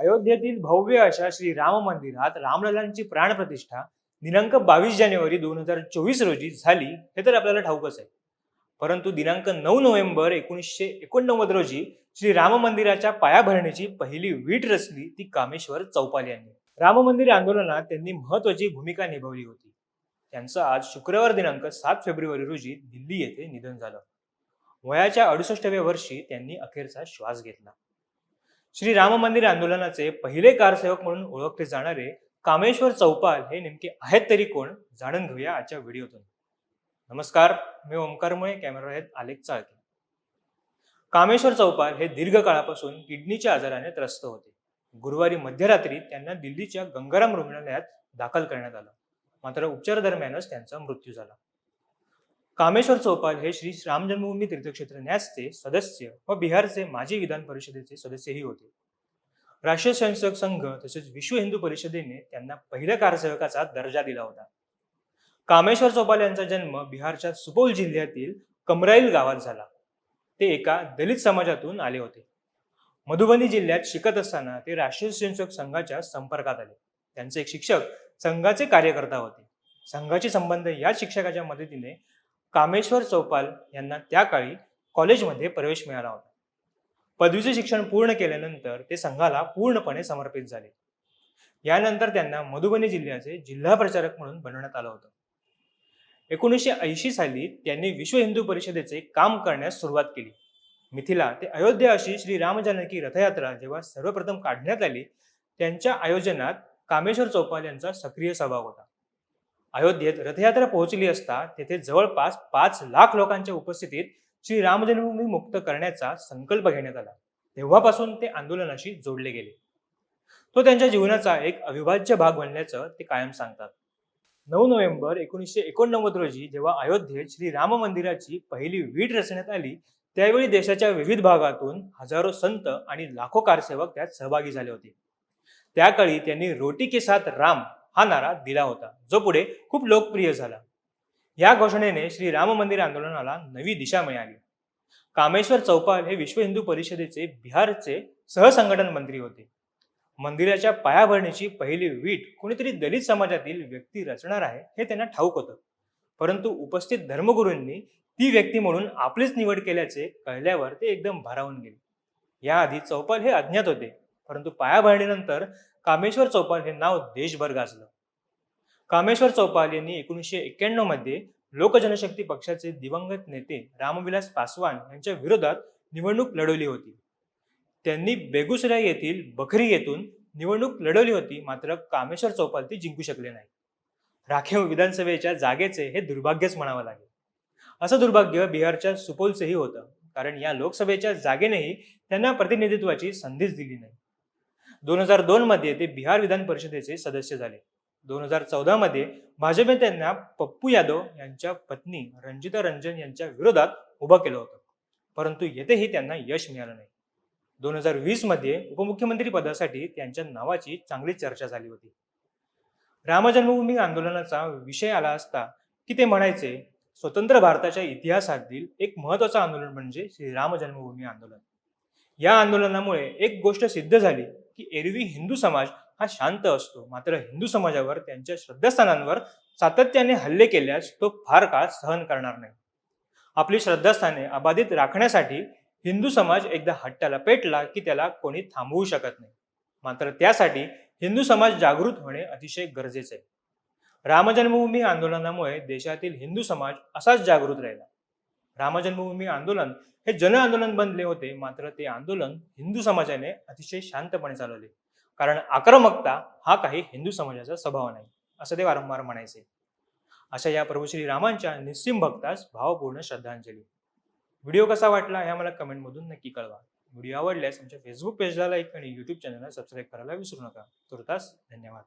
अयोध्येतील भव्य अशा श्री राम मंदिरात रामललांची प्राणप्रतिष्ठा दिनांक बावीस जानेवारी दोन हजार चोवीस रोजी झाली हे तर आपल्याला ठाऊकच आहे. परंतु दिनांक नऊ नोव्हेंबर एकोणीसशे एकोणनव्वद रोजी श्री राम मंदिराच्या पायाभरणीची पहिली वीट रचली ती कामेश्वर चौपाल यांनी. राम मंदिर आंदोलनात त्यांनी महत्वाची भूमिका निभावली होती. त्यांचं आज शुक्रवार दिनांक सात फेब्रुवारी रोजी दिल्ली येथे निधन झालं. वयाच्या अडुसष्टव्या वर्षी त्यांनी अखेरचा श्वास घेतला. श्री राम मंदिर आंदोलनाचे पहिले कारसेवक म्हणून ओळखले जाणारे कामेश्वर चौपाल हे नेमके आहेत तरी कोण जाणून घेऊया आजच्या व्हिडिओतून. नमस्कार मी ओंकारमुळे कॅमेरा आहेत आलेख चाळके. कामेश्वर चौपाल हे दीर्घकाळापासून किडनीच्या आजाराने त्रस्त होते. गुरुवारी मध्यरात्री त्यांना दिल्लीच्या गंगाराम रुग्णालयात दाखल करण्यात आलं. मात्र उपचारादरम्यानच त्यांचा मृत्यू झाला. कामेश्वर चौपाल हे श्री राम जन्मभूमी तीर्थक्षेत्र न्यासचे सदस्य व बिहारचे माजी विधान परिषदेचे सदस्यही होते. राष्ट्रीय स्वयंसेवक संघ तसेच विश्व हिंदू परिषदेने त्यांना पहिल्या कारसेवकाचा दर्जा दिला होता. कामेश्वर चौपाल यांचा जन्म बिहारच्या सुपौल जिल्ह्यातील कमराईल गावात झाला. ते एका दलित समाजातून आले होते. मधुबनी जिल्ह्यात शिकत असताना ते राष्ट्रीय स्वयंसेवक संघाच्या संपर्कात आले. त्यांचे एक शिक्षक संघाचे कार्यकर्ता होते. संघाचे संबंध या शिक्षकाच्या मदतीने कामेश्वर चौपाल यांना त्या काळी कॉलेजमध्ये प्रवेश मिळाला होता. पदवीचे शिक्षण पूर्ण केल्यानंतर ते संघाला पूर्णपणे समर्पित झाले. यानंतर त्यांना मधुबनी जिल्ह्याचे जिल्हा प्रचारक म्हणून बनवण्यात आलं होतं. एकोणीसशे ऐंशी साली त्यांनी विश्व हिंदू परिषदेचे काम करण्यास सुरुवात केली. मिथिला ते अयोध्या अशी श्री रामजानकी रथयात्रा जेव्हा सर्वप्रथम काढण्यात आली त्यांच्या आयोजनात कामेश्वर चौपाल यांचा सक्रिय सहभाग होता. अयोध्येत रथयात्रा पोहोचली असता तेथे जवळपास पाच लाख लोकांच्या उपस्थितीत श्री रामजन्मभूमी मुक्त करण्याचा संकल्प घेण्यात आला. तेव्हापासून ते आंदोलनाशी जोडले गेले. तो त्यांच्या जीवनाचा एक अविभाज्य भाग बनल्याचं ते कायम सांगतात. नऊ नोव्हेंबर एकोणीसशे एकोणनव्वद रोजी जेव्हा अयोध्येत श्री राम मंदिराची पहिली वीट रचण्यात आली त्यावेळी देशाच्या विविध भागातून हजारो संत आणि लाखो कारसेवक त्यात सहभागी झाले होते. त्याकाळी त्यांनी रोटी के साथ राम हा नारा दिला होता जो पुढे खूप लोकप्रिय झाला. या घोषणेने श्री राम मंदिर आंदोलनाला नवी दिशा मिळाली. कामेश्वर चौपाल हे विश्व हिंदू परिषदेचे बिहारचे सहसंघटन मंत्री होते. मंदिराच्या पायाभरणीची पहिली वीट कोणीतरी दलित समाजातील व्यक्ती रचणार आहे हे त्यांना ठाऊक होतं. परंतु उपस्थित धर्मगुरूंनी ती व्यक्ती म्हणून आपलीच निवड केल्याचे कळल्यावर ते एकदम भारावून गेले. याआधी चौपाल हे अज्ञात होते. परंतु पायाभरणीनंतर कामेश्वर चौपाल हे नाव देशभर गाजलं. कामेश्वर चौपाल यांनी एकोणीसशे एक्क्याण्णवमध्ये लोकजनशक्ती पक्षाचे दिवंगत नेते रामविलास पासवान यांच्या विरोधात निवडणूक लढवली होती. त्यांनी बेगुसराय येथील बखरी येथून निवडणूक लढवली होती मात्र कामेश्वर चौपाल ती जिंकू शकले नाही. राखीव विधानसभेच्या जागेचे हे दुर्भाग्यच म्हणावं लागेल. असं दुर्भाग्य बिहारच्या सुपौलचेही होतं कारण या लोकसभेच्या जागेनेही त्यांना प्रतिनिधित्वाची संधीच दिली नाही. दोन हजार दोन मध्ये ते बिहार विधान परिषदेचे सदस्य झाले. दोन हजार चौदा मध्ये भाजपने त्यांना पप्पू यादव यांच्या पत्नी रंजिता रंजन यांच्या विरोधात उभं केलं होतं. परंतु येथेही त्यांना यश मिळालं नाही. दोन हजार वीसमध्ये उपमुख्यमंत्री पदासाठी त्यांच्या नावाची चांगली चर्चा झाली होती. राम जन्मभूमी आंदोलनाचा विषय आला असता की ते म्हणायचे स्वतंत्र भारताच्या इतिहासातील एक महत्वाचं आंदोलन म्हणजे श्रीराम जन्मभूमी आंदोलन. या आंदोलनामुळे एक गोष्ट सिद्ध झाली की एरवी हिंदू समाज हा शांत असतो. मात्र हिंदू समाजावर त्यांच्या श्रद्धास्थानांवर सातत्याने हल्ले केल्यास तो फार काळ सहन करणार नाही. आपली श्रद्धास्थाने अबाधित राखण्यासाठी हिंदू समाज एकदा हट्टाला पेटला की त्याला कोणी थांबवू शकत नाही. मात्र त्यासाठी हिंदू समाज जागृत होणे अतिशय गरजेचे आहे. राम जन्मभूमी आंदोलनामुळे देशातील हिंदू समाज असाच जागृत राहिला. राम जन्मभूमी आंदोलन हे जन आंदोलन बनले होते. मात्र ते आंदोलन हिंदू समाजाने अतिशय शांतपणे चालवले. कारण आक्रमकता हा काही हिंदू समाजाचा स्वभाव नाही असं ते वारंवार म्हणायचे. अशा या प्रभू श्री रामांच्या निस्सिम भक्तास भावपूर्ण श्रद्धांजली. व्हिडिओ कसा वाटला हे आम्हाला कमेंटमधून नक्की कळवा. व्हिडिओ आवडल्यास आमच्या फेसबुक पेजला लाईक आणि युट्यूब चॅनलला सबस्क्राईब करायला विसरू नका. तुर्तास धन्यवाद.